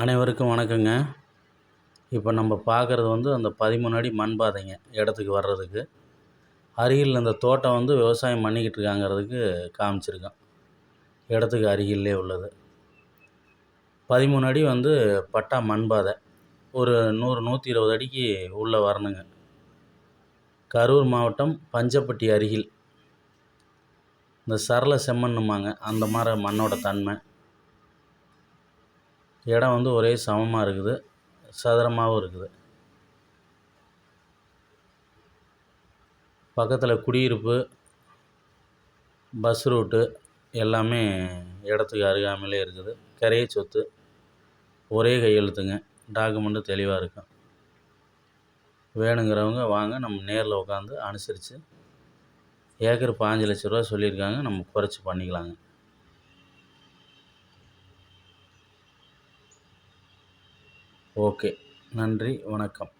அனைவருக்கும் வணக்கங்க. இப்போ நம்ம பார்க்குறது வந்து அந்த பதிமூணு அடி மண் பாதைங்க இடத்துக்கு வர்றதுக்கு. அருகில் அந்த தோட்டம் வந்து விவசாயம் பண்ணிக்கிட்டு இருக்காங்கிறதுக்கு காமிச்சிருக்கேன் இடத்துக்கு அருகிலே உள்ளது. பதிமூணு அடி வந்து பட்டா மண் பாதை. ஒரு நூறு நூற்றி இருபது அடிக்கு உள்ளே வரணுங்க. கரூர் மாவட்டம் பஞ்சப்பட்டி அருகில். இந்த சரள செம்மண்ணுமாங்க அந்த மாதிரி மண்ணோட தன்மை. இடம் வந்து ஒரே சமமாக இருக்குது. சதுரமாகவும் இருக்குது. பக்கத்தில் குடியிருப்பு பஸ் ரூட்டு எல்லாமே இடத்துக்கு அருகாமையிலே இருக்குது. கரையை சொத்து ஒரே கையெழுத்துங்க. டாக்குமெண்ட்டு தெளிவாக இருக்கும். வேணுங்கிறவங்க வாங்க. நம்ம நேரில் உட்காந்து அனுசரித்து ஏக்கர் பாஞ்சு லட்ச ரூபா சொல்லியிருக்காங்க. நம்ம குறைச்சி பண்ணிக்கலாங்க. ஓகே. நன்றி. வணக்கம்.